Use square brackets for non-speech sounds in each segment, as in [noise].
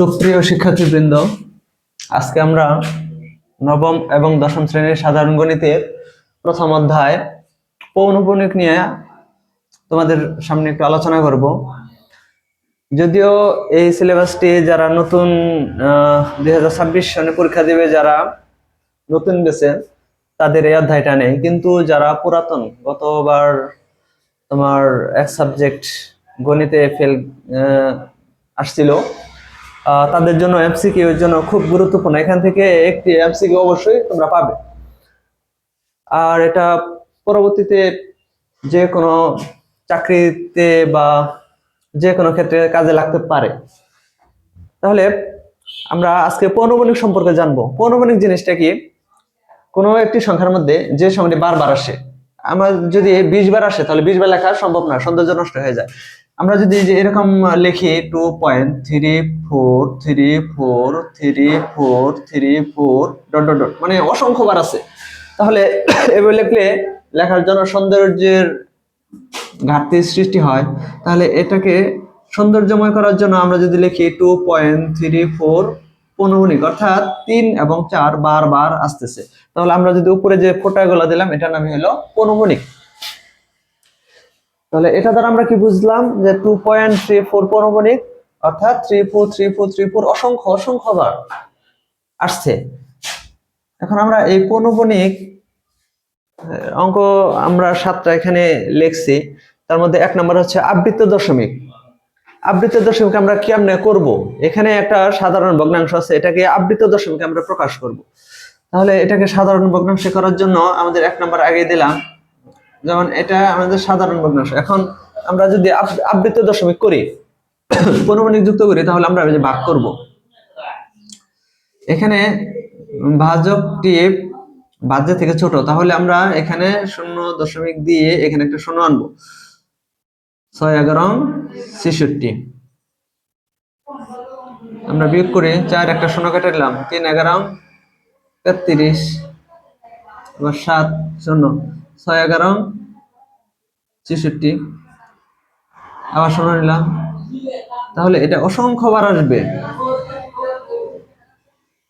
সুপ্রিয় শিক্ষার্থীবৃন্দ, আজকে আমরা নবম এবং দশম শ্রেণির সাধারণ গণিতের প্রথম অধ্যায় পৌনপুণিক নিয়ে তোমাদের সামনে একটু আলোচনা করব। যদিও এই সিলেবাসটি যারা নতুন দুই হাজার ছাব্বিশ সনে পরীক্ষা দেবে, যারা নতুন গেছে, তাদের এই অধ্যায়টা নেই। কিন্তু যারা পুরাতন, গতবার তোমার এক সাবজেক্ট গণিতে ফেল আসছিল তাদের জন্য এমসিকিউ এর জন্য খুব গুরুত্বপূর্ণ। এখান থেকে একটি এমসিকিউ অবশ্যই তোমরা পাবে। আর এটা পরবর্তীতে যে কোনো চাকরিতে বা যে কোনো ক্ষেত্রে কাজে লাগতে পারে। তাহলে আমরা আজকে পৌনমণিক সম্পর্কে জানব। পৌনমণিক জিনিসটা কি? কোনো একটি সংখ্যার মধ্যে যে সংখ্যাটি বারবার আসে, আমার যদি বিশ বার আসে, তাহলে বিশ বার লেখা সম্ভব না, সৌন্দর্য নষ্ট হয়ে যায়। আমরা যদি এরকম লিখি two point three four three four three four three four dot dot dot মানে অসংখ্য বার আছে। তাহলে [coughs] এভাবে লিখলে লেখার জন্য সৌন্দর্যের ঘাটতি সৃষ্টি হয়। তাহলে এটাকে সৌন্দর্যময় করার জন্য আমরা যদি লিখি টু পয়েন্ট থ্রি ফোর পৌনমণিক অর্থাৎ তিন এবং চার বারবার আসতেছে। তাহলে আমরা যদি উপরে যে ফোটাগুলো দিলাম, এটার নামই হলো পৌনমণিক তাহলে এটা দ্বারা আমরা কি বুঝলাম যে টু পয়েন্ট থ্রি ফোর পৌনমণিক অর্থাৎ three four three four three four অসংখ্য অসংখ্য বার আসছে। এখন আমরা এই পৌনমণিক আহ, অঙ্ক আমরা সাতটা এখানে লিখছি তার মধ্যে এক নম্বর হচ্ছে আবৃত্ত দশমিক। আবৃত্ত দশমিক আমরা কেমনে করব? এখানে একটা সাধারণ ভগ্নাংশ আছে এটাকে আবৃত্ত দশমিক আমরা প্রকাশ করব। তাহলে এটাকে সাধারণ ভগ্নাংশ করার জন্য আমাদের এক নম্বর আগে দিলাম। যেমন এটা আমাদের সাধারণ ভগ্নাংশ এখন আমরা যদি আব- আবৃত্ত দশমিক করি [coughs] পৌনমণিক যুক্ত করি, তাহলে আমরা যে ভাগ করব। এখানে ভাজকটি বাহ্য থেকে ছোট, তাহলে আমরা এখানে শূন্য দশমিক দিয়ে এখানে একটা শূন্য আনব। ছয় এগারো ছেষট্টি। আমরা বিয়োগ করে চার একটা শূন্য কেটে দিলাম তিন এগারো তেত্রিশ সাত শূন্য। ছয় এগারো, ছেষট্টি। আবার শূন্য নিলাম। তাহলে এটা অসংখ্য বার আসবে।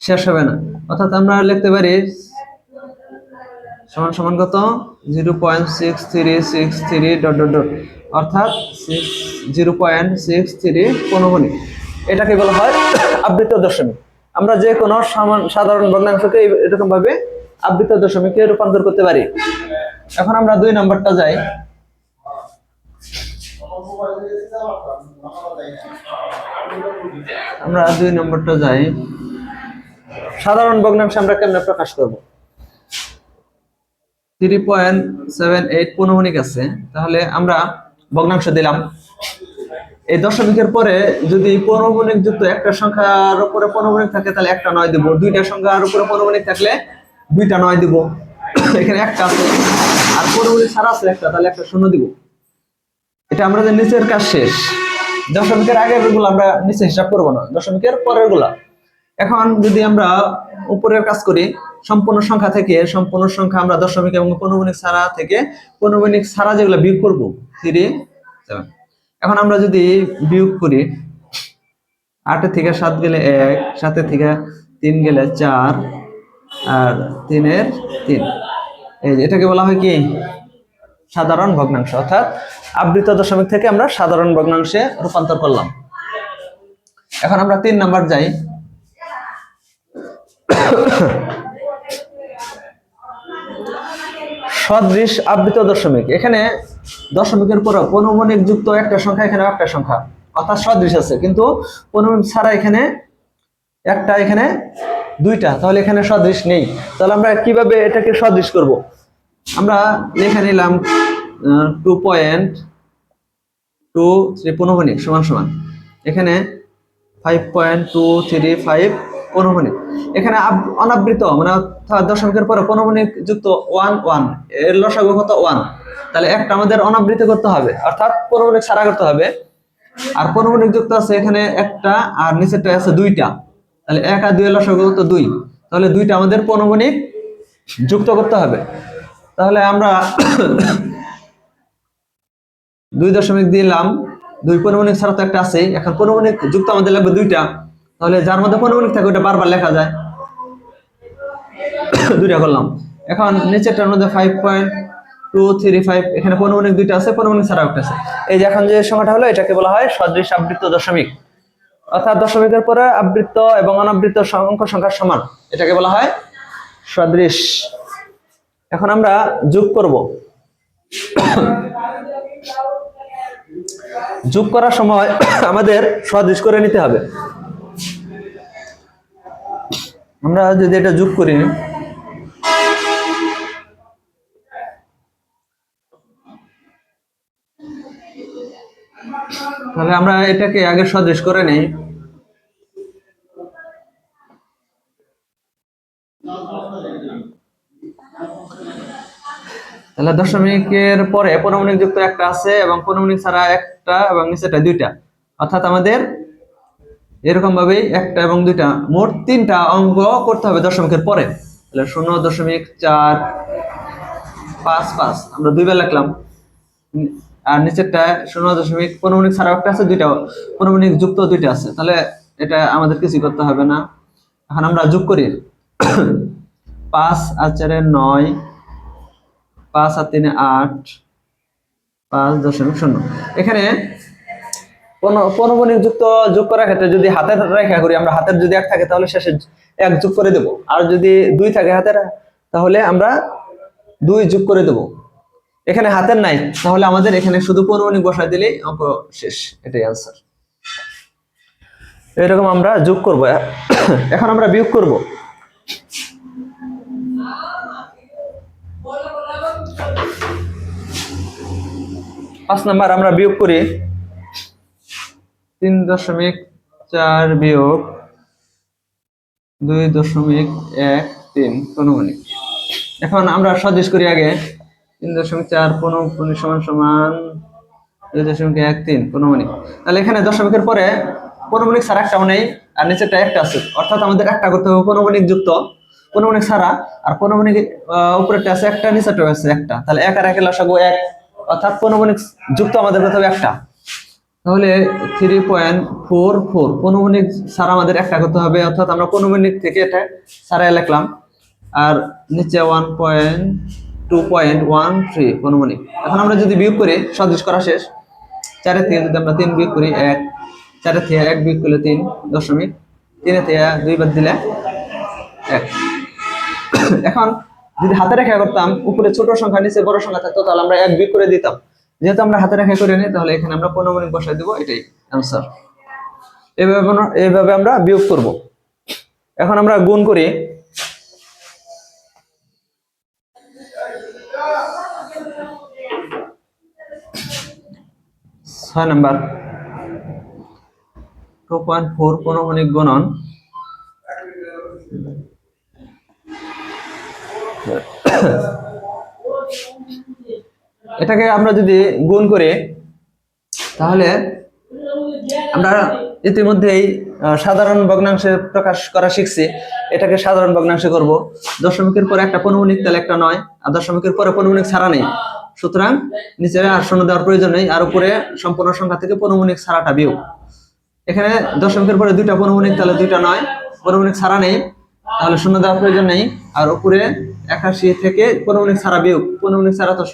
শেষ হবে না। অর্থাৎ আমরা লিখতে পারি সমান সমান কত? Zero point six three six three dot dot dot. অর্থাৎ জিরো পয়েন্ট সিক্স থ্রি পনেরো এটাকে বলা হয় আবৃত দশমিক। আমরা যে কোনো সাধারণ ভগ্নাংশকে এই- এরকম ভাবে আবৃত দশমিকে রূপান্তর করতে পারি। এখন আমরা দুই নাম্বারটা যাই। আমরা দুই নম্বরটা যাই। সাধারণ ভগ্নাংশ আমরা কেমনে প্রকাশ করব? থ্রি পয়েন্ট সেভেন এইট পৌনমণিক আছে। তাহলে আমরা ভগ্নাংশ দিলাম। এই দশমিকের পরে যদি পৌনমণিক যুক্ত একটা সংখ্যার উপরে পৌনমণিক থাকে, তাহলে একটা নয় দিব। দুইটা সংখ্যার উপরে পৌনমণিক থাকলে দুইটা নয় দিব। এখানে একটা আছে। আর পৌনমণিক ছাড়া আছে একটা, তাহলে একটা শূন্য দিব। এটা আমাদের নিচের কাজ শেষ। দশমিকের আগেরগুলো আমরা নিচে হিসাব করব না। দশমিকের পরেরগুলা। এখন যদি আমরা উপরের কাজ করি, সম্পূর্ণ সংখ্যা থেকে সম্পূর্ণ সংখ্যা আমরা দশমিক এবং পৌনমণিক ছাড়া থেকে পৌনমণিক ছাড়া যেগুলো বিয়োগ করব থ্রি এখন আমরা যদি বিয়োগ করি আটের থেকে সাত গেলে এক সাতের থেকে তিন গেলে চার আর তিনের তিন। এই যে এটাকে বলা হয় কি? সাধারণ ভগ্নাংশ। অর্থাৎ আবৃত দশমিক থেকে আমরা সাধারণ ভগ্নাংশে রূপান্তর করলাম। এখন আমরা তিন নাম্বার যাই। সদৃশ আবৃত দশমিক। এখানে দশমিকের পর পৌনমণিক যুক্ত একটা সংখ্যা, এখানে একটা সংখ্যা। অর্থাৎ সদৃশ আছে। কিন্তু পৌনমণিক ছাড়া এখানে একটা, এখানে দুইটা, তাহলে এখানে সদৃশ নেই। তাহলে আমরা কীভাবে এটাকে সদৃশ করব? আমরা লিখে নিলাম টু পয়েন্ট টু থ্রি পৌনমণিক সমান সমান। এখানে five point two three five পৌনমণিক এখানে অনাবৃত মানে অর্থাৎ দশমিকের পরে পৌনমণিক যুক্ত ওয়ান ওয়ানের লসাগু কত? ওয়ান তাহলে একটা আমাদের অনাবৃত করতে হবে, অর্থাৎ পৌনমণিক ছাড়া করতে হবে। আর পৌনমণিক যুক্ত আছে এখানে একটা, আর নিচেরটা আছে দুইটা। তাহলে এক আর দুই লসাগু কত দুই। তাহলে দুইটা আমাদের পৌনমণিক যুক্ত করতে হবে। তাহলে আমরা দুই দশমিক দিলাম দুই পৌনমণিক ছাড়া তো একটা আছে এখন পৌনমণিক যুক্ত আমাদের লাগবে দুইটা। তাহলে যার মধ্যে পনমনিক থাকে ওটা বারবার লেখা যায়। দুইটা করলাম। এখন নিচেরটার মধ্যে five point two three five এখানে পনমনিক দুইটা আছে পনমনিক ছাড়াও একটা আছে। এই যে এখন যে সংখ্যাটা হলো, এটাকে বলা হয় সদৃশ আবৃত্ত দশমিক। অর্থাৎ দশমিকের পরে আবৃত্ত এবং অনাবৃত্ত অঙ্ক সংখ্যার সমান। এটাকে বলা হয় সদৃশ। এখন আমরা যোগ করব। যোগ করার সময় আমাদের সদৃশ করে নিতে হবে। আমরা যদি এটা যোগ করি তাহলে আমরা এটাকে আগে সদৃশ করে নেই। তাহলে দশমিকের পরে পনমনিক যুক্ত একটা আছে এবং পনমনিক ছাড়া একটা এবং নিচেটা দুইটা। অর্থাৎ আমাদের এরকম ভাবে একটা এবং দুইটা, মোট তিনটা অঙ্ক করতে হবে দশমিকের পরে। তাহলে শূন্য দশমিক চার পাঁচ পাঁচ, আমরা দুইবার লিখলাম। আর নিচেরটা শূন্য দশমিক পনমনিক ছাড়াও একটা আছে, দুইটা পনমনিক যুক্ত দুইটা আছে। তাহলে এটা আমাদের কিছুই করতে হবে না। এখন আমরা যোগ করি। পাঁচ আর চারে নয়, পাঁচ আর তিনে আট, পাঁচ দশমিক শূন্য। এখানে পন- পনমনিক যুক্ত যোগ করার ক্ষেত্রে যদি হাতের রেখা করি, আমরা হাতের যদি এক থাকে, তাহলে শেষে এক যোগ করে দেব। আর যদি দুই থাকে হাতের, তাহলে আমরা দুই যোগ করে দেব। এখানে হাতের নাই, তাহলে আমাদের এখানে শুধু পনমনিক বসায় দিলেই অঙ্ক শেষ, এটাই আনসার এরকম আমরা যোগ করব [coughs] এখন আমরা বিয়োগ করব। পাঁচ নাম্বার আমরা বিয়োগ করি। তিন দশমিক চার বিয়োগ দুই দশমিক এক তিন পনমনিক এখন আমরা সদৃশ করি আগে। তিন দশমিক চার পনমনি সমান সমান দুই দশমিক এক তিন পনমনিক তাহলে এখানে দশমিকের পরে পনমনিক ছাড়া একটাও নেই আর নিচেরটা একটা আছে। অর্থাৎ আমাদের একটা করতে হবে পনমনিক যুক্ত। পনমনিক ছাড়া আর আহ, উপরেরটা আছে একটা নিচেরটা আছে একটা। তাহলে এক আর একের লসাগু এক। অর্থাৎ পনমনিক যুক্ত আমাদের করতে হবে একটা। তাহলে থ্রি পয়েন্ট ফোর ফোর পনমনিক ছাড়া আমাদের একটা করতে হবে। অর্থাৎ আমরা পনমনিক থেকে এটা ছাড়াই লিখলাম। আর নিচে one point two point one three পনমনিক এখন আমরা যদি বিয়োগ করি, সদৃশ করা শেষ। চারের থেকে যদি আমরা তিন বিয়োগ করি, এক। চারের থেকে এক বিয়োগ করলে তিন দশমিক। তিনের থেকে দুই বাদ দিলে এক। এখন যদি হাতে রেখা করতাম, উপরে ছোট সংখ্যা, নিচে বড় সংখ্যা থাকতো, তাহলে আমরা এক বিয়োগ করে দিতাম। যেহেতু আমরা হাতে রেখা করে নিই, তাহলে এখানে আমরা পনমনিক বসাই দেবো, এটাই অ্যান্সার এইভাবে আমরা- এইভাবে আমরা বিয়োগ করব। এখন আমরা গুণ করি ছয় নাম্বার। টু পয়েন্ট ফোর পনমনিক গুণন। এটাকে আমরা যদি গুণ করি, তাহলে আমরা ইতিমধ্যেই সাধারণ ভগ্নাংশে প্রকাশ করা শিখছি। এটাকে সাধারণ ভগ্নাংশে করব। দশমিকের পরে একটা পনমনিক তাহলে একটা নয়, আর দশমিকের পরে পনমনিক ছাড়া নেই। সুতরাং নিচে আর শূন্য দেওয়ার প্রয়োজন নেই, আর উপরে সম্পূর্ণ সংখ্যা থেকে পনমনিক ছাড়াটা বিয়োগ। এখানে দশমিকের পরে দুইটা পনমনিক তাহলে দুইটা নয়। পনমনিক ছাড়া নেই, তাহলে শূন্য দেওয়ার প্রয়োজন নেই, আর উপরে একাশি থেকে পনমনিক ছাড়া বিয়োগ। পনমনিক ছাড়া তো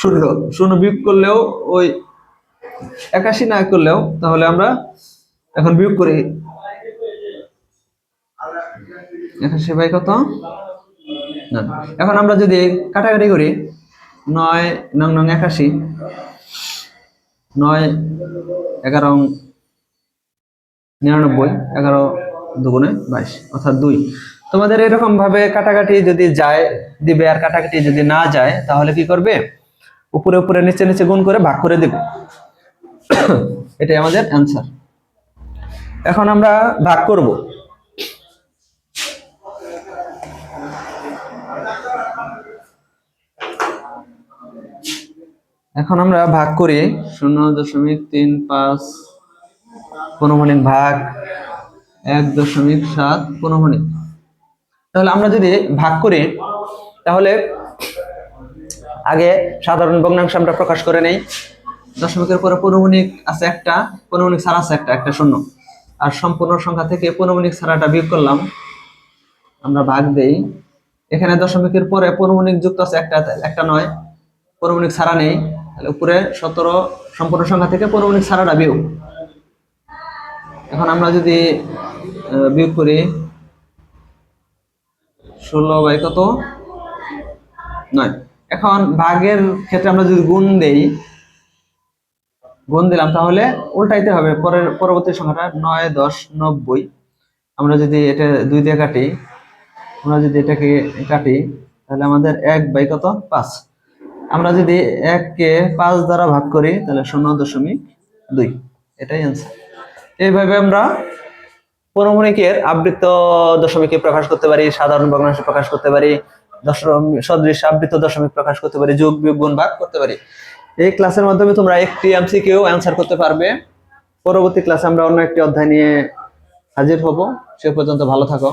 শূন্য শূন্য বিয়োগ করলেও ওই একাশি না করলেও তাহলে আমরা এখন বিয়োগ করি। একাশি বাই কত? না এখন আমরা যদি কাটাকাটি করি নয় নং নং একাশি, নয় এগারো নিরানব্বই, এগারো দুগুণে বাইশ, অর্থাৎ দুই। তোমাদের এরকম ভাবে কাটাকাটি যদি যায়, দিবে আর কাটাকাটি যদি না যায়, তাহলে কি করবে? উপরে উপরে নিচে নিচে গুণ করে ভাগ করে দেবে। [coughs] এটাই আমাদের অ্যান্সার এখন আমরা ভাগ করব। এখন আমরা ভাগ করি শূন্য দশমিক তিন পাঁচ পনমনিক ভাগ এক দশমিক সাত পনমনিক তাহলে আমরা যদি ভাগ করি, তাহলে আগে সাধারণ ভগ্নাংশ আমরা প্রকাশ করে নেই। দশমিকের পরে পনমনিক আছে একটা পনমনিক ছাড়া আছে একটা একটা শূন্য। আর সম্পূর্ণ সংখ্যা থেকে পৌনমণিক ছাড়াটা বিয়োগ করলাম। আমরা ভাগ দেই। এখানে দশমিকের পরে পৌনমণিক যুক্ত আছে একটা একটা নয়। পৌনমণিক ছাড়া নেই। তাহলে উপরে সতেরো সম্পূর্ণ সংখ্যা থেকে পৌনমণিক ছাড়াটা বিয়োগ। এখন আমরা যদি বিয়োগ করি, ষোলো বাই কত? নয়। এখন ভাগের ক্ষেত্রে আমরা যদি গুণ দেই, গুণ দিলাম, তাহলে উল্টাইতে হবে। পরের, পরবর্তী সংখ্যাটা নয়, দশ, নব্বই। আমরা যদি এটা দুই দিয়ে কাটি, আমরা যদি এটাকে কাটি, তাহলে আমাদের এক বাই কত? পাঁচ। আমরা যদি এককে পাঁচ দ্বারা ভাগ করি, তাহলে শূন্য দশমিক দুই। এটাই অ্যান্সার এইভাবে আমরা পৌনমণিকের আবৃত্ত দশমিকে প্রকাশ করতে পারি, সাধারণ ভগ্নাংশ প্রকাশ করতে পারি, দশম সদৃশ আবৃত্ত দশমিক প্রকাশ করতে পারি, যোগ, বিয়োগ, গুণ, ভাগ করতে পারি। এই ক্লাসের মাধ্যমে তোমরা একটি এমসিকিউ অ্যান্সার করতে পারবে। পরবর্তী ক্লাসে আমরা অন্য একটি অধ্যায় নিয়ে হাজির হব। সে পর্যন্ত ভালো থাকো।